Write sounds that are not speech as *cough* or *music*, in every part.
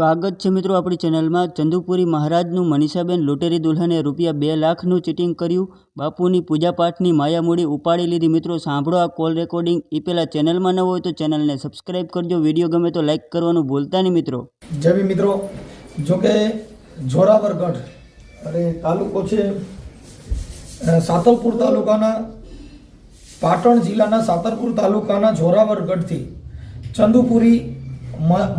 સ્વાગત છે મિત્રો આપણી ચેનલમાં. ચંદુપુરી મહારાજનું મનીષાબેન લોટેરી દુલ્હને રૂપિયા બે લાખનું ચીટિંગ કર્યું. બાપુની પૂજાપાઠની માયામૂડી ઉપાડી લીધી. મિત્રો, સાંભળો આ કોલ રેકોર્ડિંગ. એ પહેલાં ચેનલમાં ન હોય તો ચેનલને સબસ્ક્રાઈબ કરજો. વીડિયો ગમે તો લાઈક કરવાનું ભૂલતા નહીં મિત્રો. જય મિત્રો મિત્રો. જોકે જોરાવરગઢ અને તાલુકો છે સાતલપુર તાલુકાના, પાટણ જિલ્લાના સાતલપુર તાલુકાના જોરાવરગઢથી ચંદુપુરી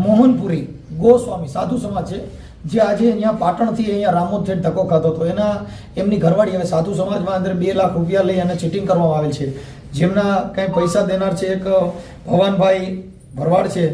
મોહનપુરી ગોસ્વામી, સાધુ સમાજ છે. જે આજે અહીંયા પાટણથી અહીંયા રામોદ થેટ ધક્કો ખાતો હતો. એના, એમની ઘરવાળી હવે સાધુ સમાજમાં અંદર બે લાખ રૂપિયા લઈ અને ચીટિંગ કરવામાં આવેલ છે. જેમના કંઈ પૈસા દેનાર છે, એક ભવાનભાઈ ભરવાડ છે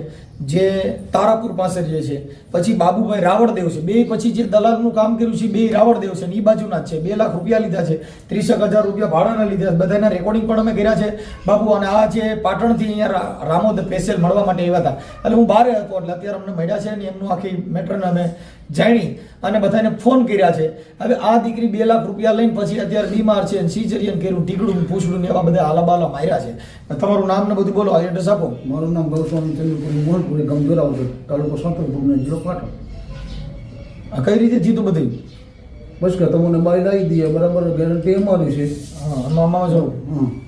જે તારાપુર પાસે જે છે. પછી બાબુભાઈ રાવળદેવ છે. બે પછી જે દલાલનું કામ કર્યું છે, બે રાવળદેવ છે ને એ બાજુના જ છે. બે લાખ રૂપિયા લીધા છે. ત્રીસેક હજાર રૂપિયા ભાડાના લીધા બધાના રેકોર્ડિંગ પણ અમે કર્યા છે. બાબુ, અને આ જે પાટણથી અહીંયા રામોદ પેસેલ મળવા માટે આવ્યા હતા. એટલે હું બહાર હતો, એટલે અત્યારે અમને મળ્યા છે ને એમનું આખી મેટરને અમે જાણી અને બધાને ફોન કર્યા છે. હવે આ દીકરી બે લાખ રૂપિયા લઈને પછી અત્યારે બીમાર છે સિઝરિયન કર્યું ટીકડું પૂછડું ને એવા બધા આલા બાલા માર્યા છે. તમારું નામ ને બધું બોલો એડ્રેસ આપો. મારું નામ ગૌસ્વામી ચંદ્રપુરી મોહનપુરી ગામ જોરાવદર તાલુકો સાંતલપુર ને જિલ્લો પાટણ. આ કઈ રીતે જીતું બધું? બસ કે તમને બાઈ લાવી દઈએ બરાબર? ગેરંટી અમારી છે. હા આમાં આમાં હા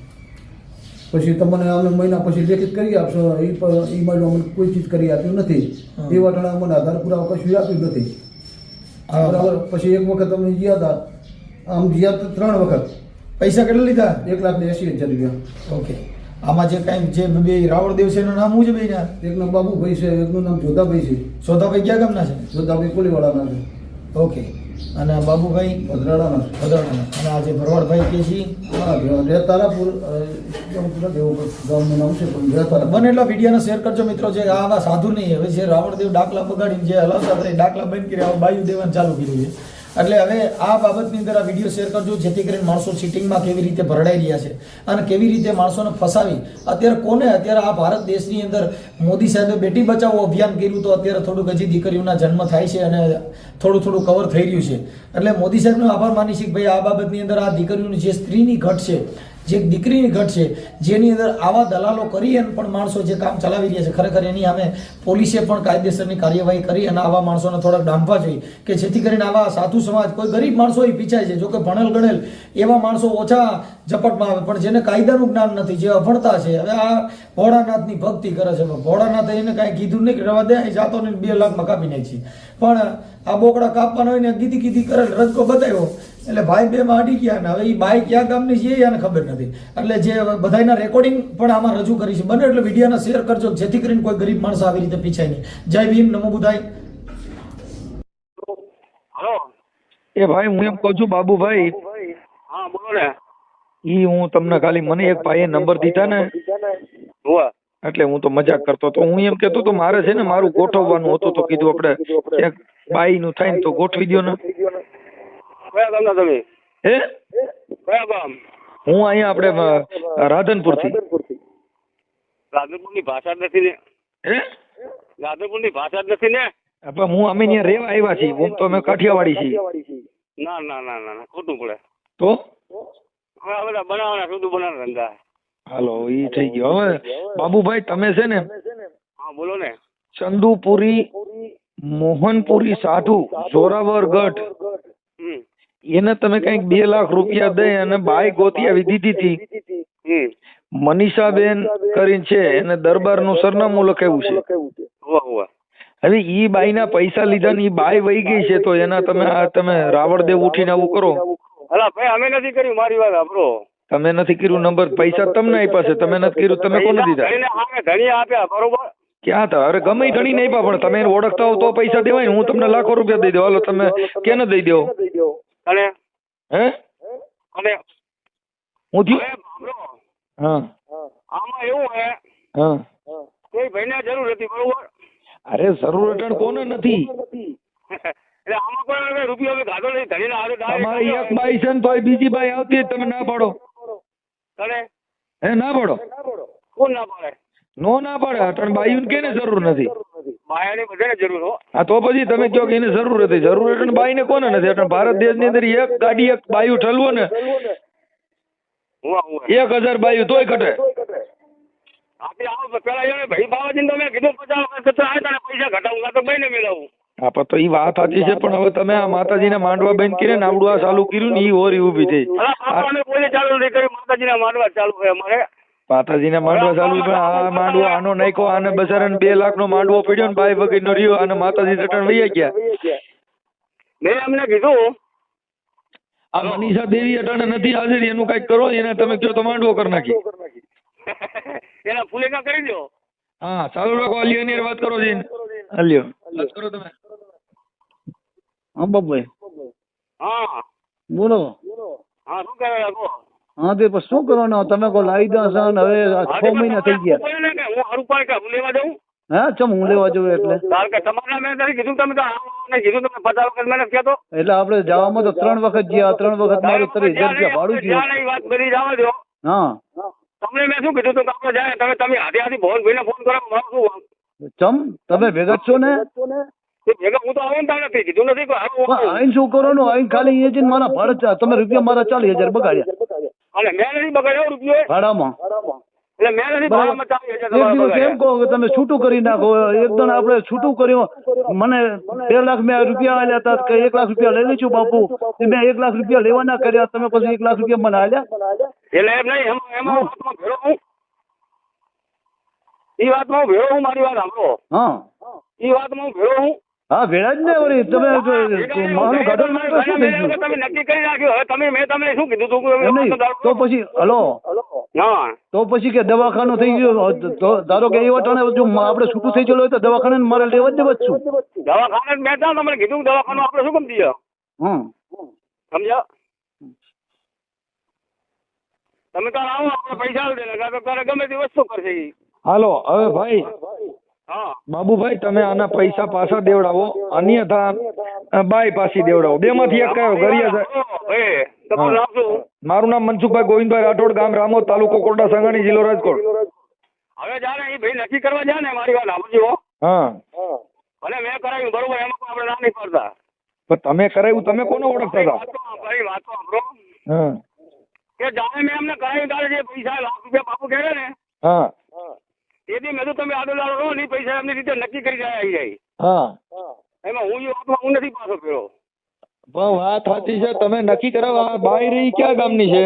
પછી તમને અમે મહિના પછી લેખિત કરી આપશો. એ એ માટે અમને કોઈ ચીજ કરી આપ્યું નથી. એ વાટણે અમને આધાર પુરાવા કશું આપ્યું નથી. બરાબર? પછી એક વખત અમે ગયા હતા આમ ગયા તો ત્રણ વખત. પૈસા કેટલા લીધા? એક લાખ ને એસી હજાર રૂપિયા. ઓકે. આમાં જે કાંઈ જે બે રાવળદેવ છે એનું નામ શું છે બેના એકનું બાબુભાઈ છે એકનું નામ જોધાભાઈ છે. સોધાભાઈ ક્યાં ગામના છે? જોધાભાઈ કોલીવાળાના છે. ઓકે. અને બાબુભાઈ ભદ્રાડાના છે ભદ્રાણાના. અને આજે ભરવાડભાઈ કે છે ગામનું નામ છે પણ રે બને એટલા વિડીયોને શેર કરજો મિત્રો જે આ આવા સાધુ નહીં હવે જે રાવણદેવ ડાકલા બગાડીને જે હલાવતા ડાકલા બંધ કરી આવા બાયુ દેવાનું ચાલુ કર્યું છે. એટલે હવે આ બાબતની અંદર આ વીડિયો શેર કરજો, જેથી કરીને માણસો ચીટિંગમાં કેવી રીતે ભરડાઈ રહ્યા છે અને કેવી રીતે માણસોને ફસાવી. અત્યારે કોને? અત્યારે આ ભારત દેશની અંદર મોદી સાહેબે બેટી બચાવો અભિયાન કર્યું તો અત્યારે થોડુંક હજી દીકરીઓના જન્મ થાય છે અને થોડું થોડું કવર થઈ રહ્યું છે. એટલે મોદી સાહેબનો આભાર માની છે કે ભાઈ, આ બાબતની અંદર આ દીકરીઓની જે સ્ત્રીની ઘટ છે જે દીકરીની ઘટ છે, જેની અંદર આવા દલાલો કરી અને પણ માણસો જે કામ ચલાવી રહ્યા છે, ખરેખર એની અમે પોલીસે પણ કાયદેસરની કાર્યવાહી કરી અને આવા માણસોને થોડાક ડાંભવા જોઈએ કે જેથી કરીને આવા સાધુ સમાજ, કોઈ ગરીબ માણસો એ પીછાય છે, જો કે ભણેલ ગણેલ, એવા માણસો ઓછા ઝપટમાં આવે. પણ જેને કાયદાનું જ્ઞાન નથી, જે અભણતા છે, હવે આ ભોળાનાથની ભક્તિ કરે છે. ભોળાનાથે એને કાંઈ કીધું નહીં કે રવા દે જાતો ને બે લાખમાં કાપી નાખી. પણ આ બોકડા કાપવાનો હોય ને કીધી ગીધી કરે રજકો બતાવ્યો. એટલે ભાઈ બે માં અડી ગયા ને હવે એ બાઈ ક્યાં ગામની છે એને ખબર નથી. એટલે જે બધાના રેકોર્ડિંગ પણ આમાં રજૂ કરી છે. બને એટલે વિડીયોને શેર કરજો જેથી કરીને કોઈ ગરીબ માણસ આવી રીતે પીછાય નહીં. જય ભીમ નમો બુધાય હલો. એ ભાઈ હું એમ કહું છું બાબુભાઈ. હા બોલો ને. ઈ હું તમને ખાલી મને એક ભાઈએ નંબર દીધા ને. હોવે એટલે હું તો મજાક કરતો તો હું એમ કેતો તો મારે છે ને મારું ગોઠવવાનું હતું તો કીધું આપણે. એક બાઈ નું થાય ને તો ગોઠવી દ્યો ને. કયા ગામના તમે? હે? કયા ગામ? હું અહીંયા આપણે રાધનપુરથી રાધનપુરની ભાષા જ નથી ને? હે? રાધનપુરની ભાષા જ નથી ને? પણ હું અમે ત્યાં રહેવા આવ્યા છીએ. હું તો અમે કાઠિયાવાડી છીએ. ના ના ના ના ના ખોટું પડે. તો? હવે આ બધા બનાવવાના શુદ્ધ બનાવવાના ધંધા હાલો ઈ થઈ ગયો. હવે બાબુભાઈ તમે છે ને? હા બોલો ને. ચંદુપુરી મોહનપુરી સાધુ જોરાવરગઢ હમ. એને તમે કંઈક બે લાખ રૂપિયા દઈ અને બાય ગોતી આવી દીધી. હતી મનીષાબેન કરીને છે એને દરબારનું સરનામું લખાવ્યું છે. હોવે ઈ બાઈના પૈસા લીધા ની બાઈ વહી ગઈ છે તો એના તમે આ તમે રાવણદેવ ઉઠીને આવું કરો. અલા ભાઈ અમે નથી કર્યું મારી વાત આપડો તમે નથી કર્યું નંબર પૈસા તમને આપ્યા છે તમે નથી કર્યું તમે કોને દીધા? ધણી આપ્યા બરોબર? ક્યાં હતા અરે ગમે ધણી નહીં પણ તમે એને ઓળખતા હો તો પૈસા દેવાય હું તમને લાખો રૂપિયા દઈ દઉં. હાલો તમે કેને દઈ દો અને હે? અને હું થયું? હા. આમાં એવું હે હા. કોઈ ભાઈને જરૂર હતી બરોબર? અરે જરૂર અટણ કોને નથી? એટલે આમાં પણ હવે રૂપિયો હવે ગાધો નહીં ધણીના હાથે તમારી એક બાઈ છે ને તોય બીજી બાઈ આવતી તમે ના પાડો. તને હે ના પાડો? કોણ ના પાડે? નો ના પાડે અટણ બાઈઓને કેને જરૂર નથી? માયાની બધાને જરૂર હો. હા તો પછી તમે કહો કે એને જરૂર હતી. જરૂર એટલે બાઈને કોને નથી એટલે ભારત દેશની અંદર એક ગાડી એક બાયું ઠલવો ને. એક હજાર બાયું તોય ઘટે. આપી તો પેલા એને ભાઈ બાવાજીને તો મેં કીધું પચાસ વખત તો આ તને પૈસા ઘટાડું કાં તો ભાઈને મેળવું. હા પણ તો ઈ વાત સાચી છે પણ હવે તમે આ માતાજીના માંડવા બેન કરીને નાવડું આ ચાલુ કર્યું ને એ હોરી ઊભી થઈ. નહીં માંડવા ચાલુ છે અમારે. માતાજીના માંડવા ચાલુ પણ આ માંડવો આનો નાખ્યો આને બચારાને બે લાખ નો માંડવો પડ્યો ને બાઈ વગર નો રહ્યો અને માતાજી રટણ વૈયા ગયા. મેં એમને કીધું આ મનીષા દેવી અટાણે નથી હાજર એનું કંઈક કરો એને તમે કયો તો માંડવો કરી નાખી. *laughs* એના ફૂલેકા કરી દો. હા ચાલુ રાખો અલ્યો એની વાત કરો જીન અલ્યો. વાત કરો તમે. હા બાપભાઈ હા. બોલો. હા શું કરે રાખો હા, તે પણ શું કરવાનું? તમે કો લાવી દો છો ને હવે છ મહિના થઈ ગયા. ને હું? સારું કે હું લેવા જાઉં હા ચમ હું લેવા જવું એટલે? કારણ કે તમારા મેં નથી કીધું તમે તો ને કીધું તમે પચાસ વખત મને કહેતો એટલે આપણે જવામાં તો ત્રણ વખત ગયા, ત્રણ વખત મારું ત્રીસ હજાર રૂપિયા ભાડું થયું. વાત કરી જવા દો હા. તમને મેં શું કીધું તું આપણે જાય તમે તમે હાથે હાથી ભવન ભાઈને ફોન કરો મારું શું ચમ, તમે ભેગા છો ને? ભેગા હું તો આવું નથી કીધું નથી કે હારું પણ આઈને શું કરવાનું? ખાલી એ જઈને મારા ભાડે તમે રૂપિયા મારા ચાલીસ હજાર બગાડ્યા. અને મેં નથી બગાડ્યો રૂપિયો ભાડામાં? એટલે મેં નથી ભાડામાં ચાલી હજાર એક દિવસ એમ કહો કે તમે છૂટું કરી નાખો. એકદમ આપણે છૂટું કર્યું. મને બે લાખ મેં રૂપિયા આલ્યા હતા કે એક લાખ રૂપિયા લઈ લઈશું બાપુ. મેં એક લાખ રૂપિયા લેવાના કર્યા. તમે પછી એક લાખ રૂપિયા મને આલ્યા? એટલે એમ નહીં એમાં ભેળો હું એ વાતમાં હું ભેળો હું મારી વાત સાંભળો. હા. એ વાતમાં હું ભેળો હું હા ભેળા જ ને વળી તમે મારું ઘાટો તમે તો શું થઈ ગયું? તમે નક્કી કરી નાખ્યું. હવે તમે મેં તમને શું કીધું તું નહીં. તો પછી હલો. હા. તો પછી કે દવાખાનું થઈ ગયું. તો ધારો કે એ વટાણે જો આપણે છૂટું થઈ ગયેલું હોય તો દવાખાને મારે લેવા જ દેવા છું દવાખાને મેં બેઠા તમને કીધું દવાખાનું આપણે શું કમ દઈએ હમ. સમજ્યા? તમે તો આવો આપણે પૈસા આપી દે તારે ગમે તે વસ્તુ કરશે હાલો હવે ભાઈ. બાબુભાઈ તમે આના પૈસા પાછા દેવડાવો અન્યથા બાય પાછી દેવડાવો. બે માંથી એક કયો? ગરિયા મારું નામ મનસુખભાઈ ગોવિંદભાઈ રાઠોડ ગામ રામો તાલુકો કોરડા સંઘાણી જિલ્લો રાજકોટ. હવે જ્યારે એ ભાઈ નક્કી કરવા જાય ને મારી વાત સમજો હા. ભલે મેં કરાવ્યું બરોબર એમાં કોઈ આપણે ના નહીં કરતા પણ તમે કરાવ્યું તમે કોને ઓળખતા હતા? ભાઈ વાત સાંભળો. હા. કે જાણે મેં એમને કરાવ્યું ત્યારે જે પૈસા લાખ રૂપિયા બાપુ કહે ને હા. તેથી મેં તો તમે આડો લાડો રહો નહીં પૈસા એમની રીતે નક્કી કરી જાય આવી જાય હા. એમાં હું એ હું નથી પાછો પેલો પણ વાત સાચી છે તમે નક્કી કરાવો આ બાઈ રહી ક્યાં ગામની છે?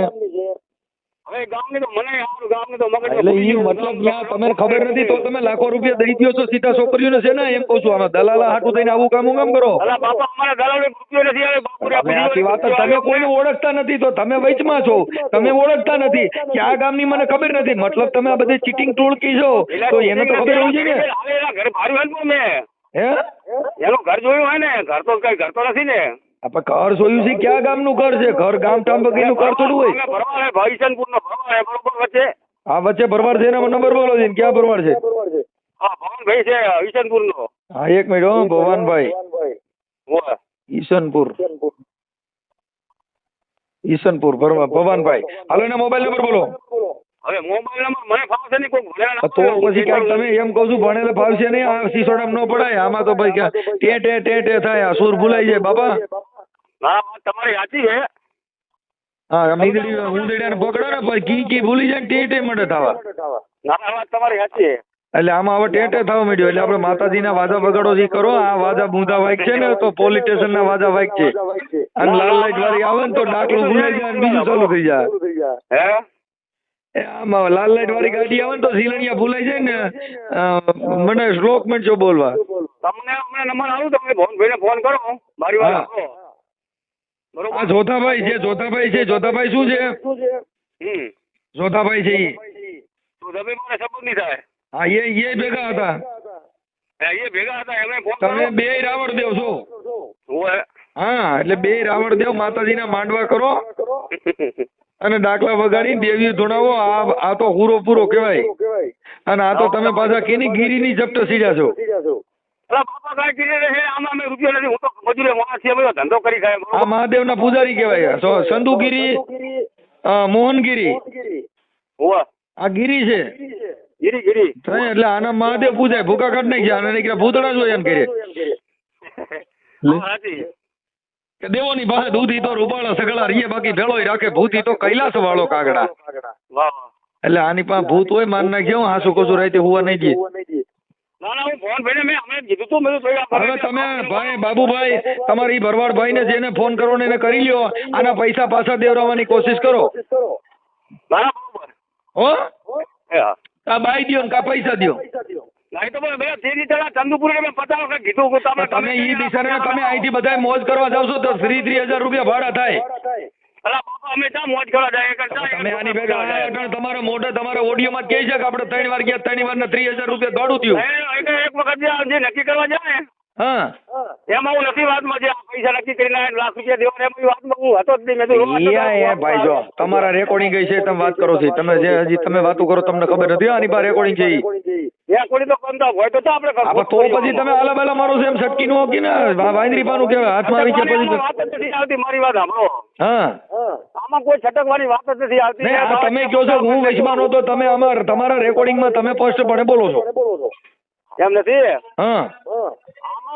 હવે ગામની તો મને સારું ગામની તો મગજ એટલે ઈ મતલબ ત્યાં તમને ખબર નથી તો તમે લાખો રૂપિયા દઈ દ્યો છો સીધા છોકરીઓને છે ને એમ કહું છું આમાં દલાલા હાટું થઈને આવું કામ કામ કરો? અલા બાપા અમારા દલાલ રૂપિયો નથી આવે બાપુ તમે આખી વાત તમે કોઈને ઓળખતા નથી તો તમે વચમાં છો. તમે ઓળખતા નથી. કે આ ગામની મને ખબર નથી. મતલબ તમે આ બધી ચીટિંગ ટોળકી છો. તો એને તો ખબર હોવી જોઈએ ને. ઘર ભાડું મેં. હે? એનું ઘર જોયું હોય ને ઘર તો કઈ ઘર તો નથી ને. આપણે ઘર જોયું છે ક્યાં ગામનું ઘર છે? ઘર ગામ ટામ બગીનું ઘર થોડું હોય. ભરવાડ નો ભરવાડ બરોબર વચ્ચે? હા વચ્ચે ભરવાડ છે એના નંબર બોલો છે ક્યાં ભરવાડ છે? હા ભવનભાઈ છે ઈશનપુર નો હા એક મિનિટ હો ભવાનભાઈ. ઈશનપુર. ઈશનપુર ભરવા ભવાનભાઈ. હાલો એના મોબાઈલ નંબર બોલો. હવે મોબાઈલ નંબર મને ફાવશે નહીં કોઈ ભણેલા તો પછી ક્યાંક તમે એમ કહું છું ભણેલે ફાવશે નહીં આ સિસોડામાં ન પડાય આમાં તો ભાઈ ક્યાં? ટે ટે ટે ટે થાય આ સુર ભૂલાઈ જાય બાપા. હા વાત તમારી સાચી છે. હા મીંદડી ઉંદડિયાને પકડો ને પછી કી કી ભૂલી જાય ને ટે ટે મળે થવા ના ના વાત તમારી સાચી છે. એટલે આમાં હવે ટેટે થવા માંડ્યો એટલે આપણે માતાજીના વાજા બગાડો જે કરો આ વાજા બુંદા વાઈક છે ને તો પોલીસ સ્ટેશન ના વાજા વાઈક છે. અને લાલ લાઈટ વાળી આવે ને તો ડાકલું ભૂલાઈ જાય અને બીજું ચાલુ થઈ જાય. હે? આમાં લાલ લાઈટ વાળી ગાડી આવે ને તો ઝીલણિયા ભૂલાઈ જાય ને મને શ્લોક જો બોલવા. તમને હમણાં નંબર આવું તમે ભવનભાઈને ફોન કરો. મારી વાત બરોબર? જોધાભાઈ છે જોધાભાઈ છે જોધાભાઈ શું છે? હમ. જોધાભાઈ છે ઈ. નહીં થાય. હા એ એ ભેગા હતા. એ ભેગા હતા એમને ફોન તમે બે રાવણ દેવ છો. હા એટલે બે રાવણ દેવ માતાજીના માંડવા કરો અને દાખલા વગાડી દેવી ધોણાવો. આ આ તો પૂરો પૂરો કહેવાય. અને આ તો તમે પાછા કેની ગીરીની જપ્ત સીડ્યા છો? અલા બાપા કાંઈ કીધું છે આમાં અમે રૂપિયો નથી હું તો મજૂરી માણસ છીએ અમે તો ધંધો કરી ખાય આ બરોબર મહાદેવના પૂજારી. કેવાય સંધુગીરી મોહનગીરી? આ ગીરી છે? ગીરી ગીરી. એટલે આના મહાદેવ પૂજાય. ભૂકા કાઢ નાખી આને નીકળ્યા ભૂતળા જોઈએ એમ કરે. હા, ની દેવોની પાસે દૂધી તો રૂપાળા સગળા રીએ બાકી ભેળોય રાખે ભૂતી તો કૈલાસ વાળો કાગડા. એટલે આની પાસે ભૂત હોય માર નાખ્યો હું હાસુ કશું રાતે હુવા નહીં દે હવે તમે ભાઈ બાબુભાઈ તમારે ભરવાડ ભાઈ ને જેને ફોન કરો ને એને કરી લ્યો. આના પૈસા પાછા દેવડાવવાની કોશિશ કરો. હો? કા બાઈ દો ને કા પૈસા કે તમે તમે ઈ બિચારાને તમે અહીંથી બધા મોજ કરવા જાવ છો તો ત્રી ત્રી હજાર રૂપિયા ભાડા થાય. અલા બાપા અમે ત્યાં મોજ કરવા જાય? કરતા તમે આની ભેગા આયા અટાણે તમારા મોઢે તમારા ઓડિયોમાં જ કહે છે કે આપણે ત્રણ વાર ગયા ત્રણ વાર ને ત્રીસ હજાર રૂપિયા દોડું થયું. એક વખત જે નક્કી કરવા જાય હા. એમાં હું નથી વાતમાં જે પૈસા નક્કી કરીને આયા લાખ રૂપિયા દેવાના એમાં વાતમાં હું હતો જ નહીં. મેં કીધું રોવા યા યા ભાઈ જો તમારા રેકોર્ડિંગ છે તમે વાત કરો છો. તમે જે હજી તમે વાતો કરો તમને ખબર નથી આની પાસે રેકોર્ડિંગ છે તો પછી તમે આલા બાલા મારો છો એમ સટકી નો કે વાંદરી પાનું કેવાય હાથમાં આવી ગયા પછી મારી વાત સાંભળો. હા. આમાં કોઈ છટકવાની વાત જ નથી આવતી. તમે કહો છો હું વૈશ્વાન તો તમે અમાર તમારા રેકોર્ડિંગમાં તમે સ્પષ્ટપણે બોલો છો. એમ નથી? હા.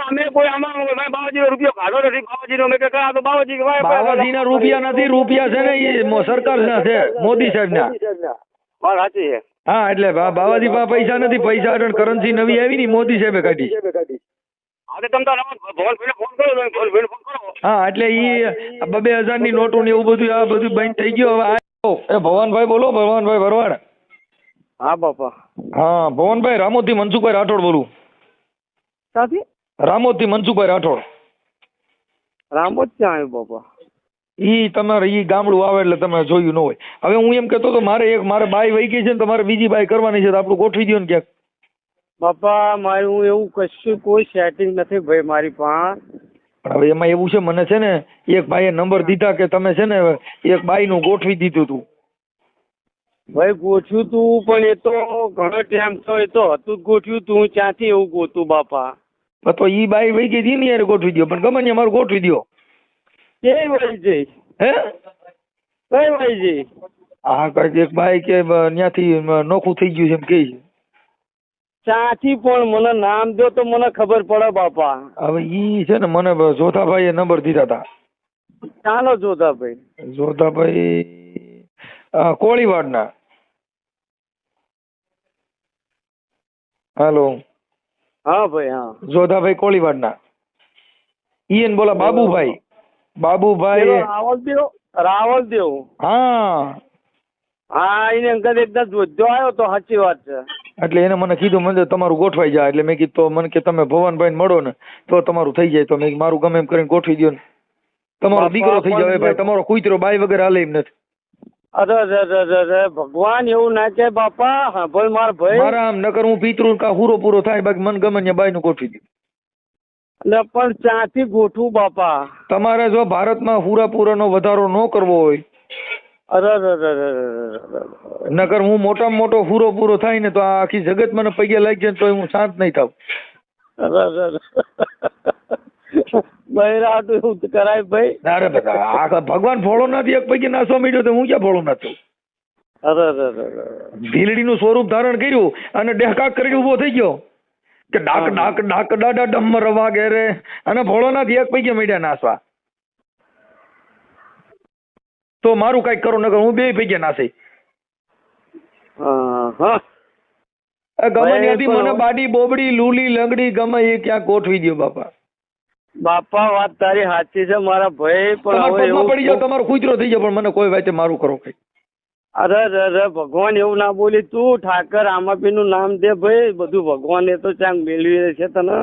અમે કોઈ આમાં બાબાજીનો રૂપિયો કાઢો નથી. બાબાજીનો મેં કહ્યું તો બાબાજી કે ના રૂપિયા નથી રૂપિયા છે ને એ સરકાર ના છે મોદી સાહેબના. વાત સાચી છે. હા એટલે બાવાજી પાસે પૈસા નથી પૈસા કરન્સી નવી આવી ને મોદી સાહેબે કાઢી. હા એટલે ઈ બબે હજારની નોટો ને એવું બધું આ બધું બંધ થઈ ગયું હવે આ એ ભવાનભાઈ બોલો ભવાનભાઈ ભરવાડ હા બાપા. હા ભવનભાઈ રામોદથી મનસુખભાઈ રાઠોડ બોલું. સાથી રામોદથી મનસુખભાઈ રાઠોડ. રામો ક્યાં આવ્યો બાપા? ઈ તમારે ઈ ગામડું આવે એટલે તમે જોયું ન હોય. હવે હું એમ કહેતો તો મારે એક મારે બાય વહી ગઈ છે ને તમારે બીજી બાય કરવાની છે તો આપણું ગોઠવી દો ને ક્યાંક. બાપા મારું એવું કશું કોઈ સેટિંગ નથી ભાઈ મારી પાસે. પણ હવે એમાં એવું છે મને છે ને એક ભાઈએ નંબર દીધા કે તમે છે ને એક બાઈનું ગોઠવી દીધું તું. ભાઈ ગોઠવ્યું તું પણ એ તો ઘણો ટાઈમ તો એ તો હતું જ ગોઠવ્યું તું ક્યાંથી એવું ગોતું બાપા? તો ઈ બાઈ વહી ગઈ ને યાર ગોઠવી દો પણ ગમે ને મારું ગોઠવી દો કે જઈ હે? કઈ વળી જઈ હા કઈ એક બાઈ કે ત્યાંથી નોખું થઈ ગયું છે એમ કે છે. ત્યાંથી પણ મને નામ દો તો મને ખબર પડે બાપા. હવે ઈ છે ને મને જોધાભાઈએ નંબર દીધા હતા ચાલો જોધાભાઈ? અ, કોળીવાડના. હાલો. હા ભાઈ હા. જોધાભાઈ કોળીવાડના. ઈ એને બોલા બાબુભાઈ. બાબુભાઈ રાવલ દેવ રાવલ દેવ. હા. હા એને અંકલ એકદમ જોજો આવ્યો તો સાચી વાત છે. એટલે એને મને કીધું મને તમારું ગોઠવાઈ જાય એટલે મેં કીધું તો મને કે તમે ભવનભાઈ મળો ને તો તમારું થઈ જાય. તો મેં મારું ગમે એમ કરીને ગોઠવી દો ને. તમારો દીકરો થઈ જાય ભાઈ. તમારો કુતરો બાય વગર હાલે એમ નથી. અરે અરે અરે અરે અરે ભગવાન એવું ના કે બાપા. હા ભાઈ માર ભાઈ. મારા આમ નકર હું પિતૃ કા હુરો પૂરો થાય બાકી મન ગમે ને બાયનું ગોઠવી દઉં એટલે પણ ત્યાંથી ગોઠવું બાપા. તમારે જો ભારતમાં નો વધારો ન કરવો હોય નકર હું મોટામાં મોટો હુરો પૂરો થાય ને તો આ આખી જગત મને પગે લાગી જાય તો હું શાંત નહીં થાવ કરાય ભાઈ અરે બધા ભગવાન ભોળોનાથ એક પૈકી નાસવા માંડ્યો તો હું ક્યાં ફોળો છું ભીલડી. ભીલડીનું સ્વરૂપ ધારણ કર્યું અને ડેહકાક કરીને ઊભો થઈ ગયો કે ડાક ડાક ડાક ડાડા ડમ રવા રે અને ભોળોનાથ એક પૈકી માંડ્યા નાસવા તો મારું કંઈક કરો નકર હું બે પૈકી નાસી હા ગમે ત્યાંથી મને બાડી બોબડી લૂલી લંગડી ગમે એ ક્યાં ગોઠવી દો બાપા. બાપા વાત તારી સાચી છે મારા ભાઈ પણ હવે પડી જાવ તમારો કૂતરો થઈ જાય પણ મને કોઈ વાતે મારું કરો કઈ. અરે અરે અરે ભગવાન એવું ના બોલી તું ઠાકર આમાપી નું નામ દે ભાઈ બધું ભગવાન એ તો ચાંગ મેળવી છે તને.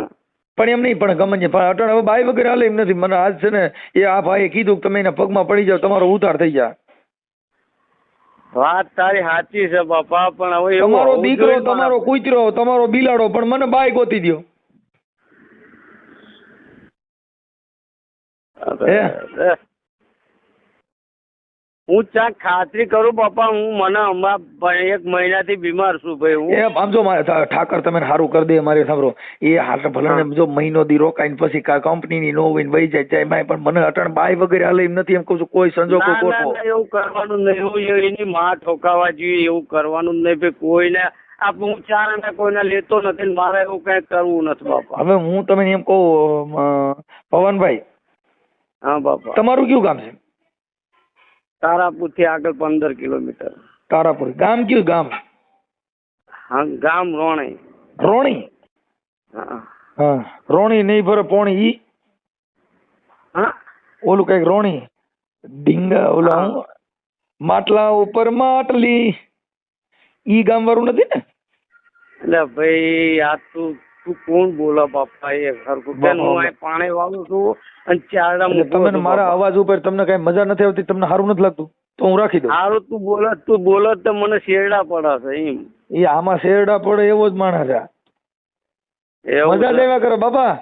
પણ એમ નહીં પણ ગમે છે પણ અટણ હવે બાય વગર હાલે એમ નથી. મને આજ છે ને એ આ ભાઈએ કીધું કે તમે એના પગમાં પડી જાવ તમારો ઉતાર થઈ જાય. વાત તારી સાચી છે બાપા પણ હવે તમારો દીકરો તમારો કૂતરો તમારો બિલાડો પણ મને બાઈ ગોતી દ્યો. હે. હું ચાક ખાતરી કરું પપ્પા હું મને હમણાં એક મહિનાથી બીમાર છું ભાઈ હું. એ સમજો મારે ઠાકર તમે સારું કરી દે મારે સાંભળો. એ હાલ ભલે જો મહિનો દી રોકાઈને પછી કા કંપનીની નો હોય વહી જાય એમાં પણ મને અટણ બાય વગેરે હાલે એમ નથી એમ કહું છું કોઈ સંજોગ ગોઠવો એવું કરવાનું નહીં એવું એની માં ઠોકાવા જોઈએ એવું કરવાનું નહીં ભાઈ કોઈને આ હું આના કોઈને લેતો નથી મારે એવું કઈ કરવું નથી બાપા. હવે હું તમને એમ કહું પવનભાઈ હા બાપા. તમારું કયું કામ છે? તારાપુરથી આગળ પંદર કિલોમીટર. તારાપુર. ગામ કયું ગામ? હા ગામ રોણી. રોણી? હા. હા. રોણી નહીં ભરે પોણી ઈ? હા. ઓલું કંઈક રોણી? ડીંગા ઓલા માટલા ઉપર માટલી. ઈ ગામ વાળું નથી ને? એટલે ભાઈ આ તું તું કોણ બોલો બાપા એ ખરખું બેન હું અહીં પાણી વાળું છું અને ચારડા એટલે મૂકું તમે છું મારા અવાજ ઉપર તમને કઈ મજા નથી આવતી તમને સારું નથી લાગતું તો હું રાખી દઉં. સારું તું બોલો તું બોલો તો મને શેરડા પડાશે એમ. એ આમાં શેરડા પડે એવો જ માણસ છે. મજા? લેવા કરો બાપા.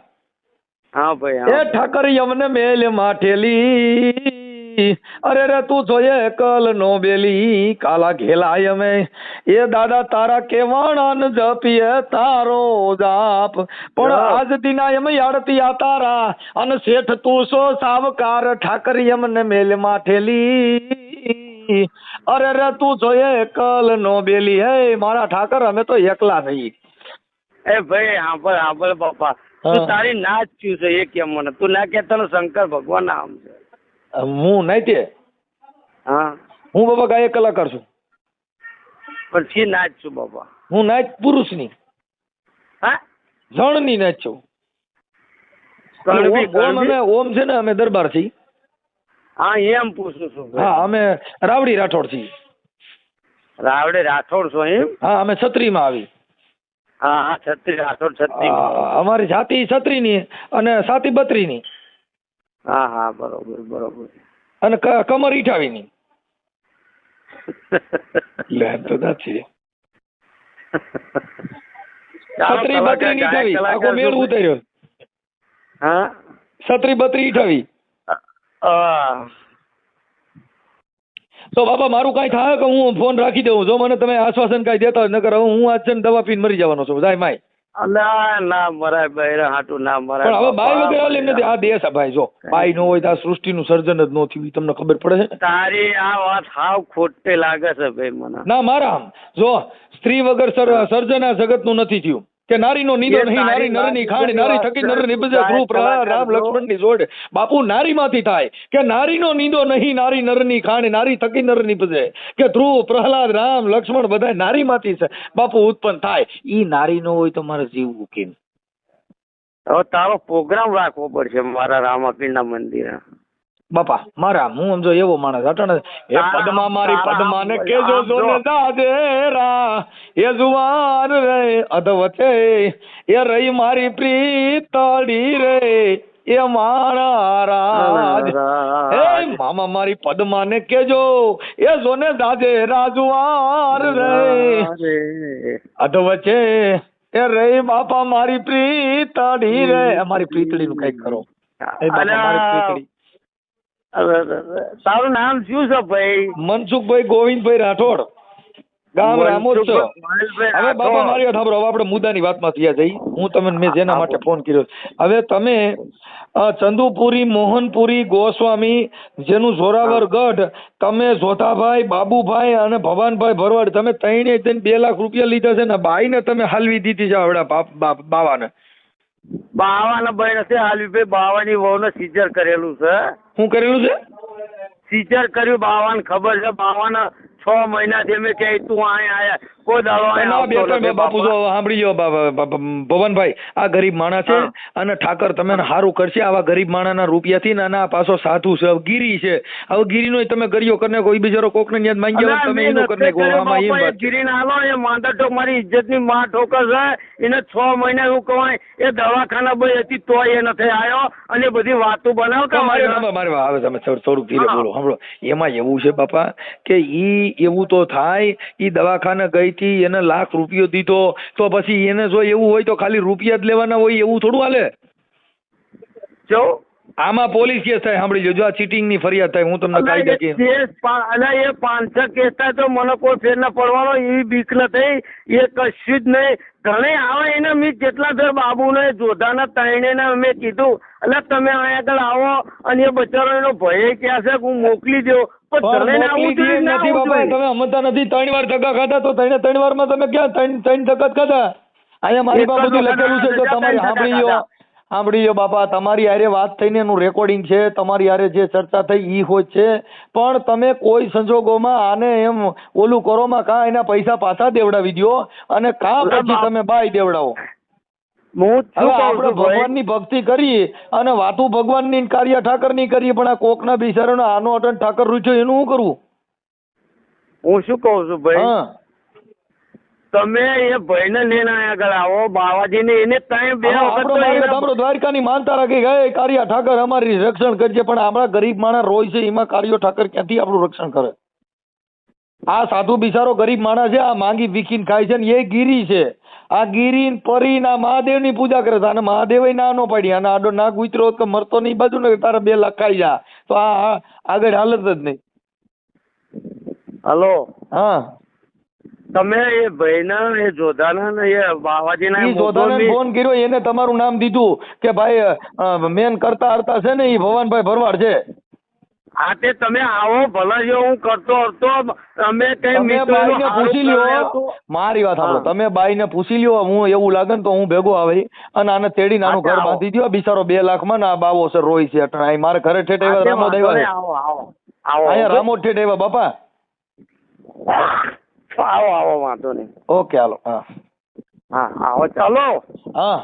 હા ભાઈ એ ઠાકરી યમને મેલ માઠેલી. અરે રે તું જોઈએ કલ નો બેલી કાલા ઘેલાય અમે. એ દાદા તારા કેવાણ જપીએ તારો જાપ. પણ આજ દિના એમ યાડતી આ તારા. અને શેઠ તું સો સાવકાર ઠાકર એમને મેલ માઠેલી અરે રે તું જોઈએ કલ નો બેલી. હે મારા ઠાકર અમે તો એકલા થઈ એ ભાઈ સાંભળ સાંભળ બાપા. હા. તું તારી ના જ છે? એ કેમ મને. તું ના કે તને શંકર ભગવાન નામ છે. હું નહીં હા. હું બાબા ગાયક કલાકાર છું. પણ છી ના છું બાબા? હું નાચ પુરુષની. હા? જણની નાચ છું. ઓમ અમે ઓમ છે ને અમે દરબારથી હા એમ પૂછું છું હા અમે રાવડી રાઠોડ છીએ. રાવડે રાઠોડ છો એમ? હા અમે છત્રીમાં આવી. હા હા છત્રી રાઠોડ છત્રી અમારી જાતિ છત્રીની અને સાતી બત્રીની. હા હા બરોબર બરોબર. અને કમર ઈઠાવીની. *laughs* લે તો નથી છત્રી બત્રી ઈઠાવી આખો મેળ ઉતર્યો. હા? છત્રી બત્રી ઈઠાવી. હા. તો બાબા મારું કાંઈ થાય કે હું ફોન રાખી દઉં? જો મને તમે આશ્વાસન કાંઈ દેતા હોય નકર હું આજ છે ને દવા પીને મરી જવાનો છું. જાય માય. ના ના મરાય બૈરા હાટું ના મરાય. પણ હવે બાઈ. વગર નથી આ દેશ આ ભાઈ જો. બાઈ નો હોય તો આ સૃષ્ટિનું સર્જન જ ન થયું તમને ખબર પડે છે તારી આ વાત હાવ ખોટે લાગે છે ભાઈ મને. ના મારા જો સ્ત્રી વગર સર- સર્જન આ જગતનું નથી થયું. કે નારીનો નીંદો નહીં નારી નરની ખાણી નારી થકી નર નિપજે ધ્રુવ પ્રહલાદ રામ. લક્ષ્મણની જોડ. બાપુ નારીમાંથી થાય. કે નારીનો નીંદો નહીં નારી નરની ખાણી નારી થકી નર નિપજે કે ધ્રુવ પ્રહલાદ રામ લક્ષ્મણ બધા નારીમાંથી છે. બાપુ ઉત્પન્ન થાય. ઈ નારીનો હોય તો મારે જીવવું કેમ હવે તારો પ્રોગ્રામ રાખવો પડશે મારા રામાપીરના મંદિરે. બાપા મારા હું સમજો એવો માણસ અટણ એ પદમા પદ્મા મારી પદમા ને કેજો જોને દાદેરા એ જુવાન રે અધવચે. એ રહી મારી પ્રીતળી રે. એ મારા રાજ. એ મામા મારી પદ્માને કેજો એ જોને દાદે રાજુવાર રે. અધવચે. એ રહી બાપા મારી પ્રીતળી રે. મારી પ્રીતડીનું કંઈક કરો. એ બાપા મારી પ્રીતડી તારું નામ શું છે ભાઈ? મનસુખભાઈ ગોવિંદભાઈ રાઠોડ. ગામ રામોત્સવ. હવે બાબા મારી સાંભળો. હવે આપણે મુદ્દાની વાતમાં થયા જઈ. હું તમને મેં જેના માટે ફોન કર્યો. હવે તમે ચંદુપુરી મોહનપુરી ગોસ્વામી જેનું જોરાવર ગઢ તમે જોધાભાઈ બાબુભાઈ અને ભવાનભાઈ ભરવાડ તમે ત્રણે જઈને બે લાખ રૂપિયા લીધા છે ને બાઈને તમે હાલવી દીધી છે આવડા બાવાને. બાવાના ભાઈ નથી હાલવી ભાઈ બાવાની વહુને સીઝર કરેલું છે. શું કરેલું છે? સીઝર કર્યું બાવાને ખબર છે બાવાના છ મહિનાથી અમે કહે તું અહીંયા આયા. કોઈ દાડો બાપુ. જો સાંભળી ભવનભાઈ આ ગરીબ માણસ છે અને ઠાકર તમે સારું કરશે આવા ગરીબ માણસના રૂપિયાથી ને આના પાછો સાધુ છે હવે ગીરી છે. હવે ગીરીનો તમે ગરિયો કરીને કોઈ બિચારો કોકને ન્યા જ માંગ્યો તમે એનું કરીને કહો એમ વાત છે. આલો એ માંદા મારી ઇજ્જતની માં ઠોકર છે એને છ મહિના એવું કહેવાય એ દવાખાના ભાઈ હતી તોય એ નથી આવ્યો અને બધી વાતો બનાવતા મારે મારે- આવે તમે થોડું- થોડુંક ધીરે બોલો સાંભળો. એમાં એવું છે બાપા કે ઈ એવું તો થાય ઈ દવાખાને ગઈ હતી એને લાખ રૂપિયો દીધો, તો પછી એને જો એવું હોય તો ખાલી રૂપિયા જ લેવાના હોય એવું થોડું હાલે? જો આમાં પોલીસ કેસ થાય સાંભળી લેજો. આ ચીટિંગની ફરિયાદ થાય હું તમને કાયદા કે અલા, એ પાંચસો કેસ થાય તો મને કોઈ ફેર ના પડવાનો એ બીક નથી એ કશું જ નહીં. ઘણે આવે એને મેં જેટલા ફેર બાબુને જોધાના ત્રણેયને મેં કીધું. એટલે તમે અહીંયા આગળ આવો અને એ બચારો એનો ભય ક્યાં છે? હું મોકલી દઉં. તમે સમજતા નથી ત્રણ વાર ધક્કા ખાધા તો ત્રણે ત્રણ વારમાં તમે ક્યાં ત્રણ ત્રણ ધક્કા ખાધા? અહીંયા મારી પાસે બધું લખેલું છે તો તમારે સાંભળી સાંભળી લો બાપા તમારી હારે વાત થઈને એનું રેકોર્ડિંગ છે તમારી હારે જે ચર્ચા થઈ ઈ હોય છે. પણ તમે કોઈ સંજોગોમાં આને એમ ઓલું કરોમાં કાં એના પૈસા પાછા દેવડાવી દો અને કાં પછી તમે બાય દેવડાવો. આપણે ભગવાનની ભક્તિ કરી અને વાતું ભગવાનની કાર્ય ઠાકરની કરીએ પણ આ કોકના બિચારાનો આનો અટન ઠાકર રૂચ્યો એનું શું કરવું હું શું કહું છું ભાઈ? હા. તમે એ ભાઈને લઈને આયા આગળ આવો બાવાજીને એને ત્રણ બે વખત આપણો દ્વારકાની માનતા રાખી ગયે કાર્ય ઠાકર અમારી રક્ષણ કરજે પણ આપણા ગરીબ માણસ રોય છે એમાં કાર્યો ઠાકર ક્યાંથી આપણું રક્ષણ કરે? આ સાધુ બિચારો ગરીબ માણસ છે આ માંગી વિકીન ખાય છે ને એ ગીરી છે. આ ગીરી પરી ના મહાદેવની પૂજા કરે છે. અને મહાદેવે ના નો પાડી. અને આડો ના ગુતરો તો મરતો નહીં બાજુ ને તારા બે લાખ ખાઈ જા. તો આ આગળ હાલત જ નહીં. હલો. હા. તમે એ ભાઈના એ જોધાના ને એ બાવાજીના ઈ જોધાને ફોન કર્યો એને તમારું નામ દીધું કે ભાઈ મેન કરતા હરતા છે ને એ ભવાનભાઈ ભરવાડ છે. હા તે તમે આવો ભલા જો હું કરતો હતો તમે કઈ બાઈને પૂછી લ્યો મારી વાત સાંભળો હા. તમે બાઈને પૂછી લ્યો હું એવું લાગે ને તો હું ભેગો આવી અને આને તેડી નાનું ઘર બાંધી દ્યો. બિચારો બે લાખમાં ને આ બાવો છે રોય છે અટણ અહીં મારે ઘરે ઠેઠ આવ્યા રામો આવો અહીંયા રામો ઠેઠ આવ્યા બાપા. આવો આવો વાંધો નહીં. ઓકે હાલો હા. હા આવો ચાલો. હા.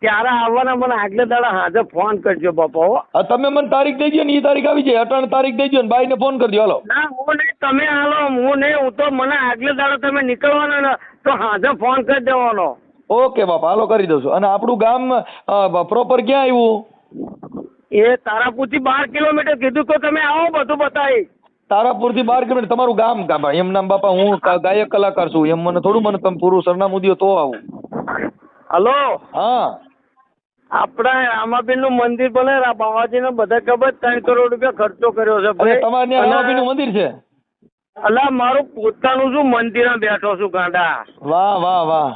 ત્યારે આવવાના મને આગલે દાડા હાજર ફોન કરજો બાપા હો. તમે મને તારીખ દેજો ને એ તારીખ આવી જાય. અટાણ તારીખ દઈ દો ને બાઈને ફોન કરી દો હાલો. ના હું નહીં તમે હાલો હું નહીં હું તો મને આગલે દાડા તમે નીકળવાના ને તો હાજર ફોન કરી દેવાનો. ઓકે બાપા હાલો કરી દઉં છું. અને આપણું ગામ પ્રોપર ક્યાં આવ્યું? એ તારાપુરથી બાર કિલોમીટર કીધું તો તમે આવો બધું બતાવી તારાપુરથી બાર કિલોમીટર. તમારું ગામ ગામ એમ નામ બાપા હું ગાયક કલાકાર છું. એમ મને થોડું મને તમે પૂરું સરનામું દ્યો તો આવું. હલો? હા. આપણા રામાબીનનું મંદિર બને બાવાજી બાવાજીને બધા ખબર ત્રણ કરોડ રૂપિયા ખર્ચો કર્યો છે ભાઈ. તમારે ત્યાં રામાપીરનું મંદિર છે? અલા મારું પોતાનું શું મંદિર બેઠો છું ગાંડા? વાહ વાહ વાહ.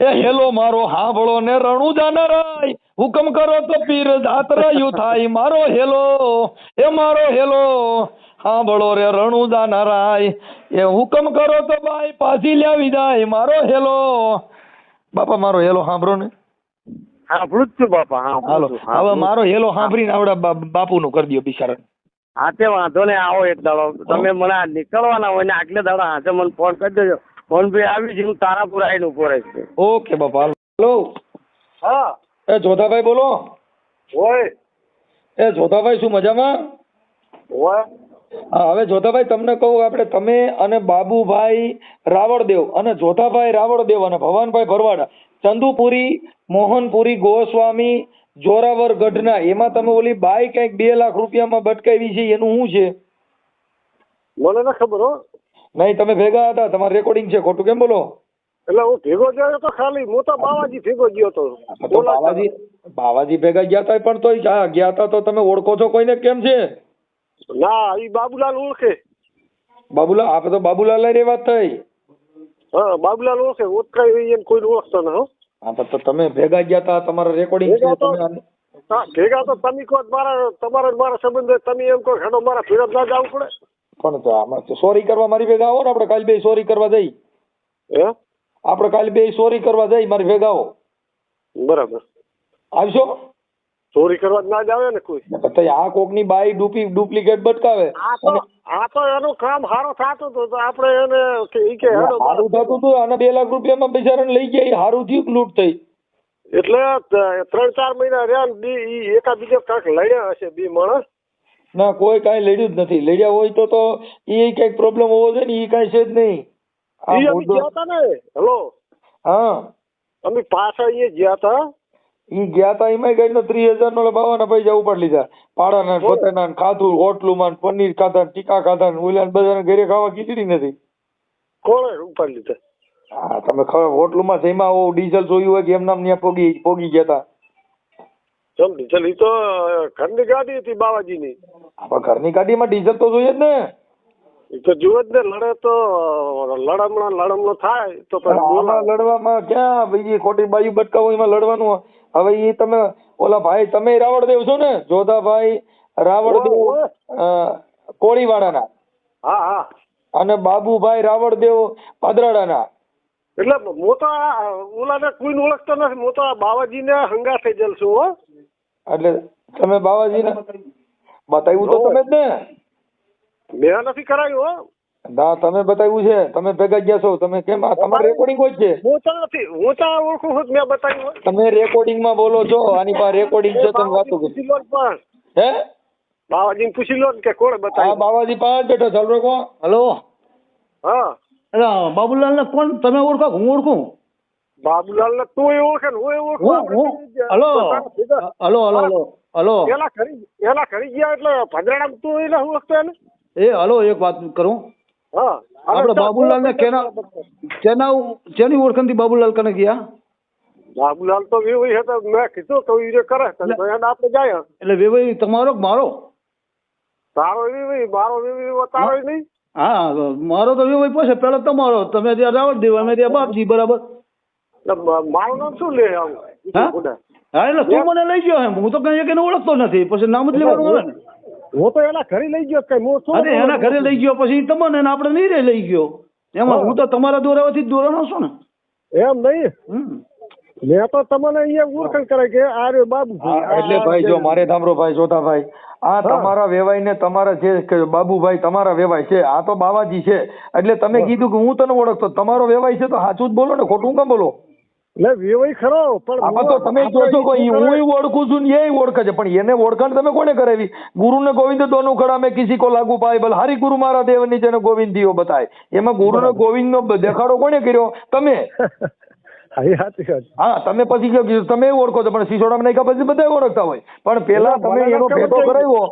એ હેલો મારો હાંભળો ને રણુ જાનારાય હુકમ કરો તો પીર દાતરાયું થાય. મારો હેલો એ મારો હેલો. હાંભળો રે રણુ જાનારાય એ હુકમ કરો તો ભાઈ પાછી લાવી જાય મારો હેલો. બાપા મારો હેલો સાંભળો ને. સાંભળું જ છું બાપા હાલો હવે મારો હેલો સાંભળીને આવડા બાપુનું કરી દો બિચારા હા તે વાંધો નહીં આવો એક દાડો. તમે મને આ નીકળવાના હોય ને આગલે દાડો હાથે મને ફોન કરી દેજો. ફોન ભાઈ આવી છે હું તારાપુર આવીને ઊભો રહીશ. ઓકે બાપા હેલો. હા. એ જોધાભાઈ બોલો. હોય. એ જોધાભાઈ શું મજામાં? હોય. હવે જોધાભાઈ તમને કહું આપણે તમે અને બાબુભાઈ રાવળદેવ અને જોધાભાઈ રાવળદેવ અને ભવાનભાઈ ભરવાડા ચંદુપુરી મોહનપુરી ગોસ્વામી જોરાવર ગઢના એમાં તમે ઓલી બાઈ કંઈક બે લાખ રૂપિયામાં બટકાવી છે એનું શું છે? મને ના ખબર હો. નહીં તમે ભેગા હતા તમારું રેકોર્ડિંગ છે ખોટું કેમ બોલો? એટલે હું ભેગો ગયો તો ખાલી હું તો બાવાજી ભેગો ગયો તો. તો બાવાજી બાવાજી ભેગા ગયા હતા પણ તો ગયા હતા તો તમે ઓળખો છો કોઈને કેમ છે? ના એ બાબુલાલ ઓળખે. બાબુલાલ આપણે તો બાબુલાલ રે વાત થઈ. હા બાબુલાલ ઓળખે. ઓળખાય એમ કોઈ ઓળખતો ના હા. તો તમે ભેગા ગયા હતા તમારા રેકોર્ડિંગ ભેગા તો- તમે ભેગા કહો મારા તમારા મારા સંબંધ તમે એમ કહો હેડો મારા ફેરત ના જવું પડે. પણ તો આમાં સોરી કરવા મારી ભેગા આવો ને આપણે કાલ બે સોરી કરવા જઈ. હે? આપણે કાલ બે સોરી કરવા જઈ મારી ભેગા આવો. બરાબર. આવશો? ચોરી કરવા જ ના જ આવે ને કોઈ. તો આ કોકની બાઈ ડુપી ડુપ્લિકેટ બટકાવે. આ તો આ તો એનું કામ હારો થતું હતું તો આપણે એને કે ઈ કે હેડો સારું થતું હતું અને બે લાખ રૂપિયામાં બિચારાને લઈ ગયા હારું થયું લૂંટ થઈ? એટલે ત્રણ ચાર મહિના રહ્યા ને બી ઈ એકા બીજો કાંક લડ્યા હશે બી માણસ. ના કોઈ કાંઈ લડ્યું જ નથી. લડ્યા હોય તો તો એ કંઈક પ્રોબ્લેમ હોવો જોઈએ ને એ કાંઈ છે જ નહીં. હેલો? હા. અમે પાછા અહીંયા ગયા હતા ઈ ગયા તા એમાં ગાડીનો ત્રીસ હજાર નો બાવાના પૈસા ઉપાડી લીધા. પાડાના પોતાના ખાધું ઓટલું માં પનીર ખાધા ટીકા ખાધા ને ઓલા બધાને ઘરે ખાવા ખીચડી નથી. કોણે ઉપાડી લીધા? હા તમે ખબર હોટલુમાં જઈમાં આવો ડીઝલ જોયું હોય કે એમ નામ ત્યાં પોગી પોગી ગયા તા. સમજી ડીઝલ? ઈ તો ઘરની ગાડી હતી બાવાજીની. આપણા ઘરની ગાડીમાં ડીઝલ તો જોઈએ જ ને. ઈ તો જુઓ જ ને લડે તો લડમણા લડમણો થાય તો લડવામાં ક્યાં બીજી ખોટી બાજુ બટકાવું એમાં લડવાનું હવે એ તમે ઓલા ભાઈ તમે રાવળદેવ છો ને? જોધાભાઈ રાવળદેવ કોળીવાડાના. હા હા. અને બાબુભાઈ રાવળદેવ પાદરાડાના. એટલે હું તો આ ઓલાને કોઈને ઓળખતો નથી. હું તો ને બાવાજીને હંગા થઈ જલ છું હો. એટલે તમે બાવાજીને બતાવ્યું તો તમે જ ને? મેં નથી કરાયું હો. ના તમે બતાવ્યું છે. તમે ભેગા ગયા છો. તમે કેમ તમારે રેકોર્ડિંગ હોય જ છે? હું તો નથી. હું તો ઓળખું છું મેં બતાવ્યું તમે રેકોર્ડિંગમાં બોલો છો. આની પાસે રેકોર્ડિંગ છે તમે વાતો કરો. પણ હે? બાવાજી પૂછી લો કે કોણ આ બતાવ્યું બાવાજી પાંચ બેઠો ચાલ રોકો. હલો. હા. એટલે બાબુલાલ ને કોણ તમે ઓળખો હું ઓળખું? બાબુલાલ ને તું એ ઓળખે ને હું એ ઓળખું. Hello. Hello hello hello. Hello. એલા ખરી એલા કરી ગયા એટલે ભદ્રાણામ તું એને ઓળખતો એને? એ હલો એક વાત કરું. હા. આપણે બાબુલાલ ને કેના કેના જેની ઓળખણથી બાબુલાલ કને ગયા? બાબુલાલ તો એવું હતા. મેં કીધું તો એ કરે આપણે જાય એટલે વેવાઈ તમારો કે મારો? તારો એવી મારો એવી તારો નહીં. હા મારો તો વેવાઈ પાસે પેલો તમારો તમે ત્યાં રાવણ દેવ અમે ત્યાં બાપજી બરાબર? મારો નામ શું લે આવું હા? એટલે તું મને લઈ ગયો એમ. હું તો કઈ એકને ઓળખતો નથી. પછી નામ જ લેવાનું હોય ને. હું તો એના ઘરે લઈ ગયો કઈ હું શું અરે એના ઘરે લઈ ગયો પછી તમને ને આપણે નહીં રે લઈ ગયો. એમાં હું. તો તમારા દોરાવાથી જ દોરાનો છું ને. એમ નહીં? મેં તો તમને અહીંયા ઓળખાણ કરાય કે આરે બાબુ એટલે ભાઈ જો મારે ધામરો ભાઈ જોતા ભાઈ આ તમારા વેવાય ને તમારા જે બાબુભાઈ તમારા વેવાય છે આ તો બાવાજી છે. એટલે તમે કીધું કે હું તને ઓળખતો તમારો વેવાય છે તો સાચું જ બોલો ને ખોટું કેમ બોલો? એટલે વેવાઈ ખરો પણ તો તમે જોશો કે હું ઓળખું છું ને એ ઓળખે છે પણ એને ઓળખાણ તમે કોને કરાવી? ગુરુ ને ગોવિંદ દોનું ખડા મેં કિસી કો લાગુ પાય બલ હરી ગુરુ મારા દેવની જેને ગોવિંદ દિયો બતાય. એમાં ગુરુ ને ગોવિંદ નો દેખાડો કોને કર્યો? તમે. *laughs* હા તમે પછી કયો તમે ઓળખો છો પણ સિસોડા નહીં પછી બધા ઓળખતા હોય. પણ પેલા તમે એનો ખબર ભેટો કરાવ્યો.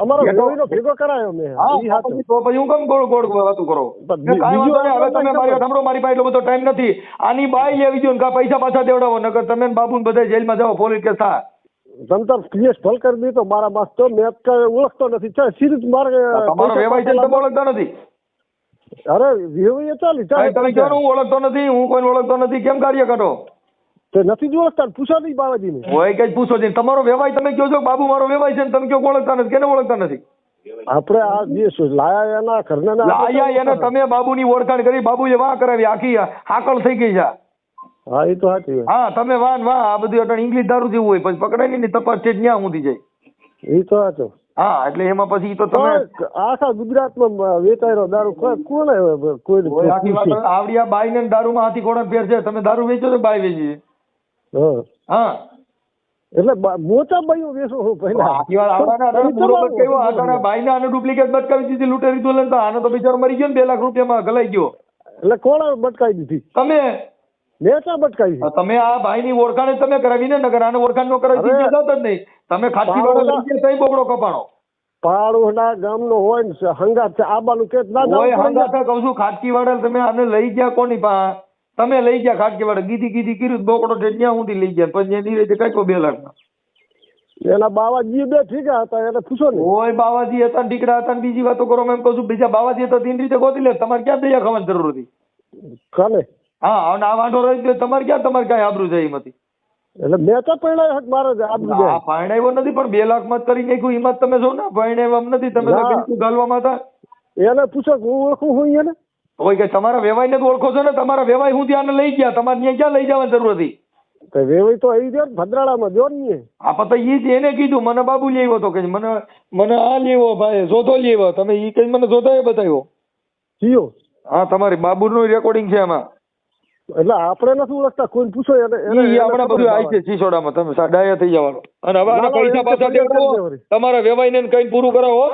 અમારો ભેગો- ભેગો કરાયો મેં. હા ઈ. તો પછી હું કેમ ગોળ ગોળ વાતું કરો? પણ કાંઈ બીજું વાંધો નહીં, હવે તમે મારી સાંભળો મારી પાસે એટલો બધો ટાઈમ નથી. આની બાઈ લેવી જોઈએ પૈસા પાછા દેવડાવો નકર તમે ને બાબુ ને બધા જેલમાં જાઓ પોલીસ કેસ થાય તમ તાર કેસ ભલ કરી દીધો મારા માસ તો મેં તો ઓળખતો નથી. ચાલ સીધું મારે તમારો વ્યવહાર છે તમે ઓળખતા નથી. અરે વ્યવહાર ચાલી ચાલે. તમે હું ઓળખતો નથી? હું કોઈને ઓળખતો નથી? કેમ કાર્ય કરો? તે નથી જ ઓળખતા પૂછો નહીં બાવાજીને. હોય કઈ પૂછો છે તમારો વ્યવહાર તમે કહો છો બાબુ મારો વ્યવહાર છે ને તમે કહો ઓળખતા નથી. કેને ઓળખતા નથી? આપણે આ જે લાયા એના ઘરના લાયા એને તમે બાબુની ઓળખાણ કરી. બાબુએ વાહ કરાવી. આખી હાકલ થઈ ગઈ છે હા એ તો સાચી હા તમે વાહ વાહ આ બધું અટણ ઇંગ્લિશ દારૂ જેવું હોય. પછી પકડાય નહીં ને તપાસ છે ત્યાં ન્યા સુધી જાય. એ તો સાચું. હા એટલે એમાં પછી તો તમે આખા ગુજરાતમાં વેચાયેલો દારૂ કોણ કોઈ આખી વાત આવડિયા બાઈ ને દારૂમાં હાથી ઘોડા ફેર છે. તમે દારૂ વેચો છો બાઈ વેચી છે. હા. એટલે મોટા બાઈઓ વેચો હું પહેલા. આખી વાત આવડાના અટાણે બરોબર કહ્યું આટાણા બાઈને આને ડુપ્લિકેટ બટકાવી દીધી લૂંટેરી દુલ્હન તો આનો તો બિચારો મરી ગયો ને બે લાખ રૂપિયામાં ગલાઈ ગયો. એટલે કોણ બટકાવી દીધી? તમે? મેં બટકાવી તમે આ ભાઈની ઓળખાણ તમે કરાવી ને નગર આને ઓળખાણ નો કરાવી જ નહીં. તમે ખાતી વાળા તઈ બોકડો કપાણો. પાડોશના ગામનો હોય ને હંગાત છે આબાનું કે ના હોય પડે કહું છું ખાટકી વાળા તમે આને લઈ ગયા કોની પા તમે લઈ ગયા ખાટકી વાળા ગીધી ગીધી કર્યું બોકડો ત્યાં સુધી લઈ ગયા પછી એની રીતે કાઢ્યો બે લાખ એના બાવાજી બે ઠીક હતા એને પૂછો ને. ઓય બાવાજી હતા ને હતા બીજી વાતો કરો એમ કહું છું બીજા બાવાજી હતા તીન રીતે ગોતી લે તમારે ક્યાં દયા ખાવાની જરૂર હતી? ખાલે હા અને આ વાંઢો રહી ગયો તમારે ક્યાં તમારે કાંઈ આબરૂ જાય એમ હતી એટલે મેં તો પહેલા હક મારે છે આ જાય પરણાવ્યો નથી પણ બે લાખમાં કરી નાખ્યું એમાં તમે જો ને પરણાવ્યા નથી તમે તો બિલકુલ ગાલવામાં હતા. એને પૂછો હું ઓળખું હું એને હોય કે તમારા વેવાઈને જ ઓળખો છો ને તમારા વેવાઈ હું ત્યાં લઈ ગયા તમારે ત્યાં ક્યાં લઈ જવાની જરૂર હતી? તો વેવાઈ તો આવી ગયો ભદ્રાળામાં જો ને આ પતા ઈ જ એને કીધું મને બાબુ લેવો તો કે મને મને આ લેવો ભાઈ જોધો લેવો તમે ઈ કઈ મને જોધો બતાવ્યો? જીઓ હા તમારી બાબુનું રેકોર્ડિંગ છે એમાં એટલે આપણે નથી ઓળખતા કોઈ પૂછો એને આપણે બધું આવી. છે ચીસોડામાં તમે સાડાયા થઈ જવાનો. અને હવે આના પૈસા એ તો પાછા દેવો. તમારા વેવાઈને કઈ પૂરું કરાવો